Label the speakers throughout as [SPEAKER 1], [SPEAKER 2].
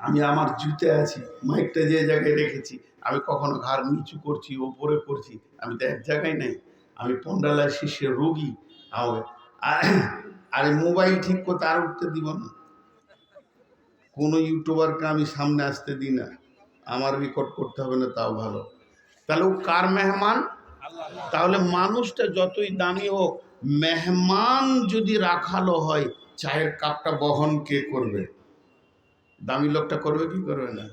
[SPEAKER 1] আমি আমার জুতে আছি, মাইকটা যে জায়গায় রেখেছি, আমি কখনো ঘাড় নিচু করছি, ওপরে করছি, আমি তো এক জায়গায় নেই। আমি পন্ডালার শিষ্যের রোগী আমাকে আরে মোবাইল ঠিক করতে আর উঠতে দিব না। কোনো ইউটিউবারকে আমি সামনে আসতে দিই না। আমার রেকর্ড করতে হবে না, তাও ভালো। তাহলে ও কার মেহমান? তাহলে মানুষটা যতই দামি হোক, মেহমান যদি রাখালো হয়, চায়ের কাপটা বহন কে করবে? দামি লোকটা করবে কি করবে না?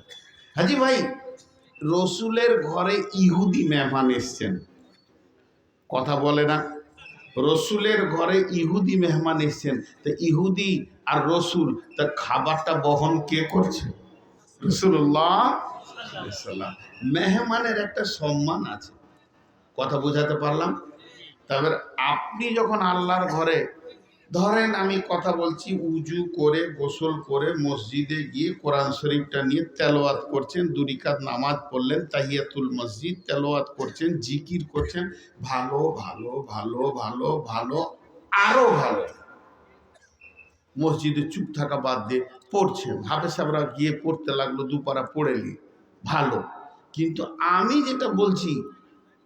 [SPEAKER 1] হাজি ভাই, রসুলের ঘরে ইহুদি মেহমান এসছেন। কথা বলে না। রসুলের ঘরে ইহুদি মেহমান এসছেন। তা ইহুদি আর রসুল, তা খাবারটা বহন কে করছে? রসুল্লাহ। মেহমানের একটা সম্মান আছে। কথা বোঝাতে পারলাম? তারপর আপনি যখন আল্লাহর ঘরে ধরেন আমি কথা বলছি, উজু করে, গোসল করে, মসজিদে গিয়ে কোরআন শরীফটা নিয়ে তেলোয়াত করছেন দুরিকাত নামাজ পড়লেন, তাহিয়াতুল মসজিদ তেলোয়াত করছেন, জিকির করছেন, ভালো ভালো ভালো ভালো ভালো, আরও ভালো। মসজিদে চুপ থাকা বাদ দিয়ে পড়ছেন। হাফে সাবরা গিয়ে পড়তে লাগল দুপারা পড়ে নি, ভালো। কিন্তু আমি যেটা বলছি,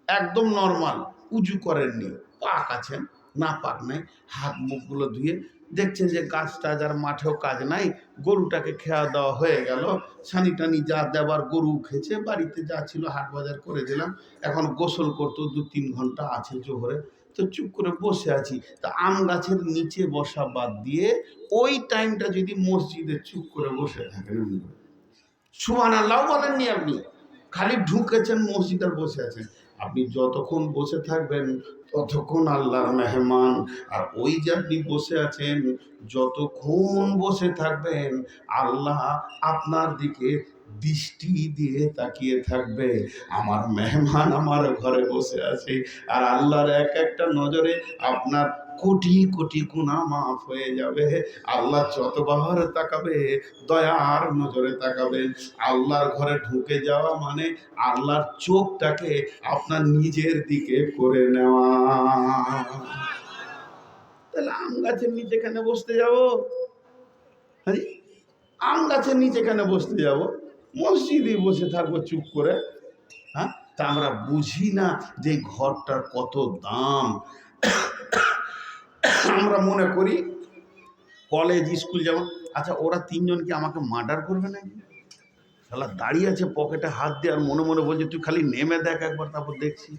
[SPEAKER 1] একদম নর্মাল উজু করেননি, পাক আছেন। না পাক নাই, হাত মুখগুলো ধুয়ে দেখছেন যে গাছ টাছ আর মাঠেও কাজ নাই, গরুটাকে খেয়া দেওয়া হয়ে গেল। ছানি টানি যা দেওয়ার গরু খেয়েছে, বাড়িতে যা ছিল হাট বাজার করে দিলাম। এখন গোসল করতো দু তিন ঘণ্টা আছে জোহরে। তো চুপ করে বসে আছি। তা আম গাছের নিচে বসা বাদ দিয়ে ওই টাইমটা যদি মসজিদে চুপ করে বসে থাকেন। সুহান আল্লাহ বলেননি আপনি। খালি ঢুকেছেন মসজিদ আর বসে আছেন। আপনি যতক্ষণ বসে থাকবেন, ততক্ষণ আল্লাহর মেহমান। আর ওই যে আপনি বসে আছেন, যতক্ষণ বসে থাকবেন, আল্লাহ আপনার দিকে দৃষ্টি দিয়ে তাকিয়ে থাকবে। আমার মেহমান আমার ঘরে বসে আছে, আর আল্লাহর এক একটা নজরে আপনার কোটি কোটি গুণা মাফ হয়ে যাবে। আল্লাহ যতবার তাকাবে, দয়ার নজরে তাকাবে। আল্লাহর ঘরে ঢুকে যাওয়া মানে আল্লাহর চোখটাকে আপনার নিজের দিকে করে নেওয়া। তাহলে আম গাছের নিচে কেন বসতে যাব? হ্যাঁ? আম গাছের নিচে কেন বসতে যাব? মসজিদে বসে থাকব চুপ করে। হ্যাঁ? তা আমরা বুঝি না যে ঘরটার কত দাম। আমরা মনে করি কলেজ স্কুল যেমন আচ্ছা ওরা তিনজন কি আমাকে মার্ডার করবে নাকি? শালা দাঁড়িয়ে আছে পকেটে হাত দিয়ে আর মনে মনে বলছে, তুই খালি নেমে দেখ একবার, তারপর দেখছি।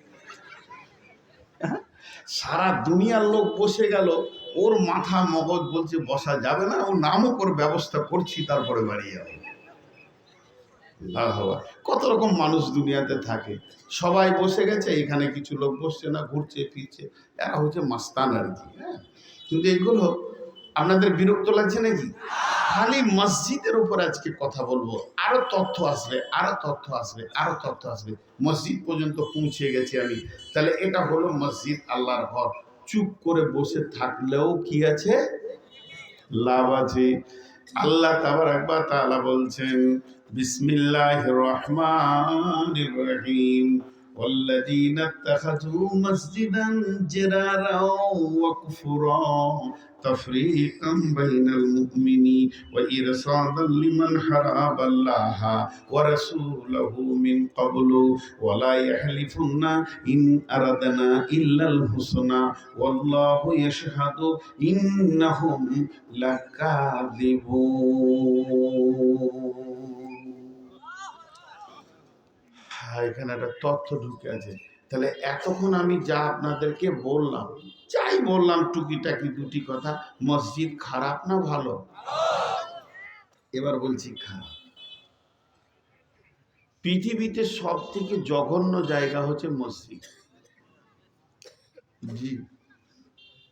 [SPEAKER 1] হ্যাঁ? সারা দুনিয়ার লোক বসে গেল, ওর মাথা মগজ বলছে, বসা যাবে না, ও নামও করে ব্যবস্থা করছি, তারপরে বাড়ি যাবে। বাবা কত রকম মানুষ দুনিয়াতে থাকে। সবাই বসে গেছে, এখানে কিছু লোক বসছে না, ঘুরছে, ফিরছে। এরা হচ্ছে মাস্তান আর কি হ্যাঁ? কিন্তু এগুলো আপনাদের বিরক্ত লাগছে নাকি? খালি মসজিদের উপর আজকে কথা বলব। আরও তথ্য আসবে, আরও তথ্য আসবে, আরও তথ্য আসবে। মসজিদ পর্যন্ত পৌঁছে গেছি আমি। তাহলে এটা হলো মসজিদ আল্লাহর ঘর। চুপ করে বসে থাকলেও কি আছে? লাভ আছে। আল্লাহ তাবার একবার তালা বলছেন বিসমিল্লাহ রহমান রহিম। والذين اتخذوا مسجدا جرارا وكفرا تفريقا بين المؤمنين وإرصادا لمن حراب الله ورسوله من قبل ولا يحلفن إن أردنا إلا الحسنى والله يشهد إنهم لكاذبون. এখানে একটা তথ্য ঢুকে আছে। তাহলে এতক্ষণ আমি যা আপনাদেরকে বললাম, যাই বললাম টুকিটাকি দুটি কথা, মসজিদ খারাপ না ভালো? এবার বলছি খারাপ। পৃথিবীতে সব থেকে জঘন্য জায়গা হচ্ছে মসজিদ। জি।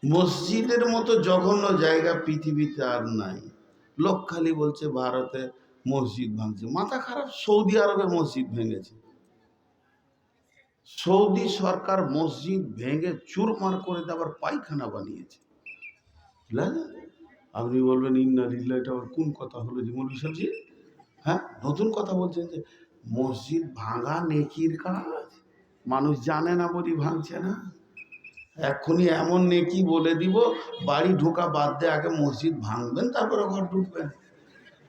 [SPEAKER 1] মসজিদের মতো জঘন্য জায়গা পৃথিবীতে আর নাই। লোক খালি বলছে ভারতে মসজিদ ভাঙছে। মাথা খারাপ, সৌদি আরবে মসজিদ ভেঙেছে। সৌদি সরকার মসজিদ ভেঙে চুরমার করে দেওয়ার পায়খানা বানিয়েছে। আপনি বলবেন, ইন্না লিল্লাহ এটা আবার কোন কথা হলো যে মৌলভী সাহেবজি হ্যাঁ নতুন কথা বলছেন যে মসজিদ ভাঙা নেকির কাজ। মানুষ জানে না, বলি ভাঙছে না। এক্ষুনি এমন নেকি বলে দিব, বাড়ি ঢোকা বাদ দিয়ে আগে মসজিদ ভাঙবেন, তারপরে ঘর ঢুকবেন।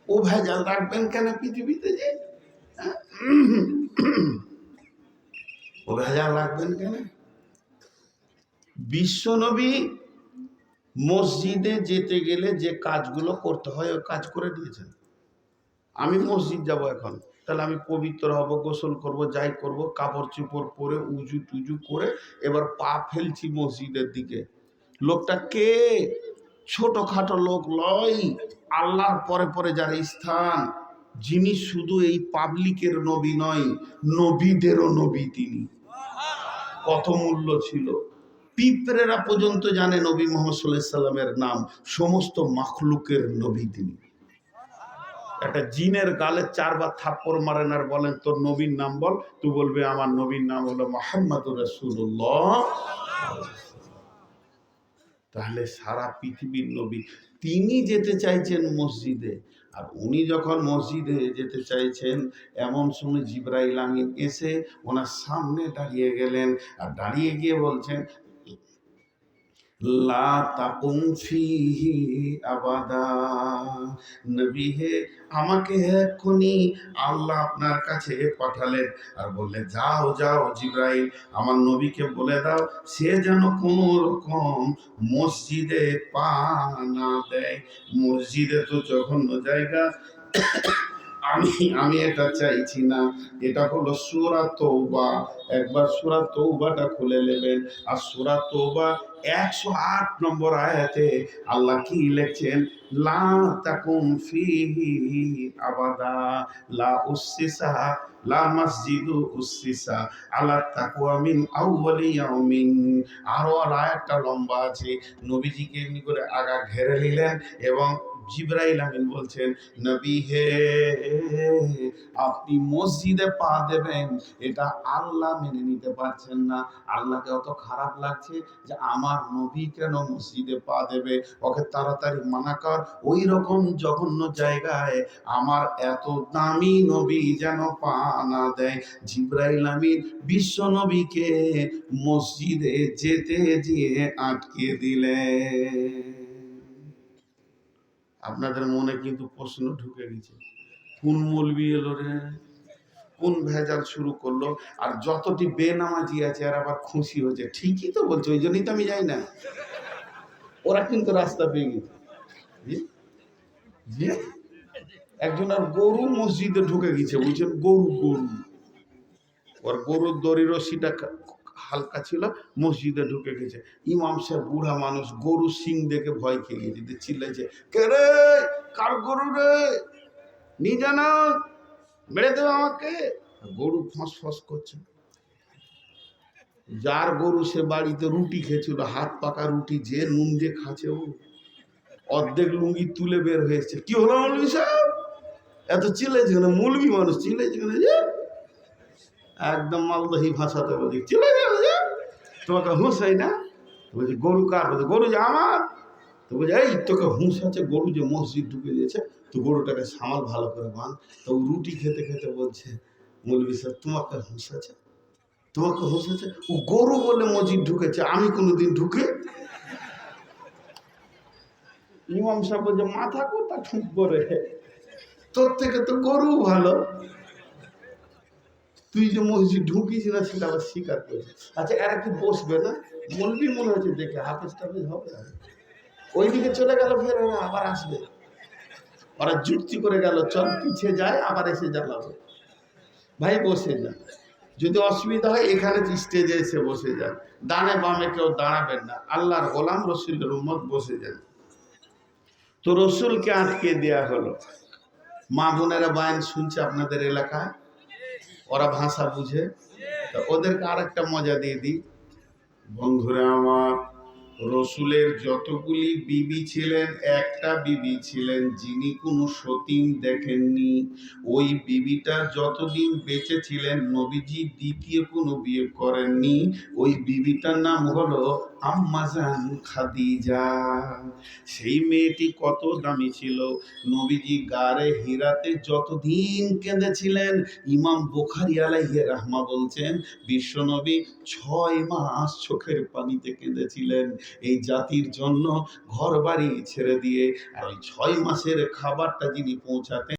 [SPEAKER 1] ও ভেজাল রাখবেন কেন পৃথিবীতে যে? হ্যাঁ? ও ভেজাল রাখবেন কেন? বিশ্বনবী মসজিদে যেতে গেলে যে কাজগুলো করতে হয়, ওই কাজ করে দিয়েছেন। আমি মসজিদ যাব এখন। তাহলে আমি পবিত্র হব, গোসল করব, যাই করব, কাপড় চুপড় পরে উজু টুজু করে এবার পা ফেলছি মসজিদের দিকে। লোকটা কে? ছোটখাটো লোক লয়। আল্লাহর পরে পরে যার স্থান, যিনি শুধু এই পাবলিকের নবী নয়, নবীদেরও নবী তিনি। কত মূল্য ছিল? পিঁপড়েরা পর্যন্ত জানে নবী মোহাম্মদ সাল্লাহ সাল্লামের নাম, সমস্ত মাখলুকের নবী তিনি। একটা জিনের গালে চারবার থাপ্পড় মারেন আর বলেন, তোর নবীর নাম বল। তুই বলবে, আমার নবীর নাম হলো মোহাম্মদ রসুল্লাহ তাহলে সারা পৃথিবীর নবী তিনি যেতে চাইছেন মসজিদে। আর উনি যখন মসজিদে যেতে চাইছেন, এমন সময় জিব্রাইল আমিন এসে ওনার সামনে দাঁড়িয়ে গেলেন আর দাঁড়িয়ে গিয়ে বলছেন আবাদা। আমাকে এক্ষুনি আল্লাহ আপনার কাছে পাঠালেন আর বললেন, যাও যাও জিব্রাইল, আমার নবীকে বলে দাও, সে যেন কোনো রকম মসজিদে পা না দেয়। মসজিদে তো জঘন্য জায়গা। আমি আমি এটা চাইছি না। এটা হলো সুরা তৌবা একবার সুরা তৌবাটা খুলে নেবেন। আর সুরা তৌবা একশো আট নম্বর আয়াতে আল্লাহ কি লিখছেন? লা তাকুম ফিহি আবাদা, লা উসসিসা, লা মসজিদু উসসিসা, আলা তাকওয়া মিন আউওয়ালি ইয়াউমিন। আরও আর আয়াতটা লম্বা আছে। নবীজিকে এমনি করে আগা ঘেরে নিলেন এবং জিব্রাইল আমিন বলছেন, নবী হে, আপনি মসজিদে পা দেবেন, এটা আল্লাহ মেনে নিতে পারছেন না। আল্লাহকে অত খারাপ লাগছে যে আমার নবী কেন মসজিদে পা দেবে? ওকে তাড়াতাড়ি মানা কর। ওই রকম জঘন্য জায়গায় আমার এত দামি নবী যেন পা না দেয়। জিব্রাইল আমিন বিশ্ব নবীকে মসজিদে যেতে যেয়ে আটকে দিলেন। আপনাদের মনে কিন্তু প্রশ্ন ঢুকে গেছে। কোন মলবি এলো রে? কোন ভেজাল শুরু করল? আর যতটি বেনামাজি আছে, আর আবার খুশি হয়েছে, ঠিকই তো বলছে, ওই জন্যই তো আমি যাই না। ওরা কিন্তু রাস্তা পেয়ে গেছে? একজন আর গরু মসজিদে ঢুকে গেছে বুঝছেন গরু গরু। ওর গরুর দড়ি রশিটা হালকা ছিল, মসজিদে ঢুকে গেছে। ইমাম সাহেব, বুড়া মানুষ, গরু সিং দেখে ভয় খেয়ে গেছে। চিল্লাইছে, কে রে? কার গরু রে? নি জানা মেরে দেবে আমাকে। গরু ফস ফস করছে। যার গরু সে বাড়িতে রুটি খেয়েছিল, হাত পাকা রুটি, যে নুন দিয়ে খাচ্ছে ও। অর্ধেক লুঙ্গি তুলে বের হয়েছে কি হলো মৌলবি সাহেব? এত চিল্লাইছে কেন? মানুষ যে একদম মালদহি ভাষাতে কেন যে তোমাকে হুঁশ হয় না? বলছে, গরু কার বলছে গরু যে আমার? তো বলছে, এই তোকে হুঁশ আছে, গরু যে মসজিদ ঢুকে দিয়েছে, তো গরুটাকে সামাল ভালো করে বাঁধ। তো রুটি খেতে খেতে বলছে মৌলবি স্যার তোমাকে হুঁশ আছে? তোমাকে হুঁশ আছে? ও গরু বলে মসজিদ ঢুকেছে, আমি কোনোদিন ঢুকে ইমাম সাহেব বলছে, মাথা কোথা ঠুক করে তোর থেকে তো গরু ভালো। তুই যে মসজিদ ঢুকিস না, সেটা আবার স্বীকার করছিস আচ্ছা এরা কি বসবে না? মলবি মনে হচ্ছে দেখে হাফেজ টাফেজ হবে না। ওইদিকে চলে গেল ফের ওরা আবার আসবে। ওরা যুক্তি করে গেল, চল পিছিয়ে যায়, আবার এসে জ্বালাবে ভাই, বসে যান। যদি অসুবিধা হয়, এখানে স্টেজে এসে বসে যান। ডানে বামে কেউ দাঁড়াবেন না। আল্লাহর গোলাম রসুলের উম্মত বসে যান। তো রসুলকে আটকে দেয়া হলো। মা বোনেরা বায়ন শুনছে আপনাদের এলাকায়? ওরা ভাষা বুঝে। তা ওদেরকে আরেকটা মজা দিয়ে দিই। বন্ধুরা আমার, রসুলের যতগুলি বিবি ছিলেন, একটা বিবি ছিলেন যিনি কোনো সতীন দেখেননি। ওই বিবিটা যতদিন বেঁচে ছিলেন, নবীজি দ্বিতীয় কোনো বিয়ে করেননি। ওই বিবিটার নাম হলো আম্মাজান খাদিজা, সেই মেয়েটি কত দামি ছিল। নবীজি গারে হীরাতে যতদিন কেঁদেছিলেন, ইমাম বোখারি আলাইহে রাহমা বলছেন, বিশ্বনবী ছয় মাস চোখের পানিতে কেঁদেছিলেন। এই জাতির জন্য ঘর বাড়ি ছেড়ে দিয়ে আর ওই ছয় মাসের খাবারটা যিনি পৌঁছাতেন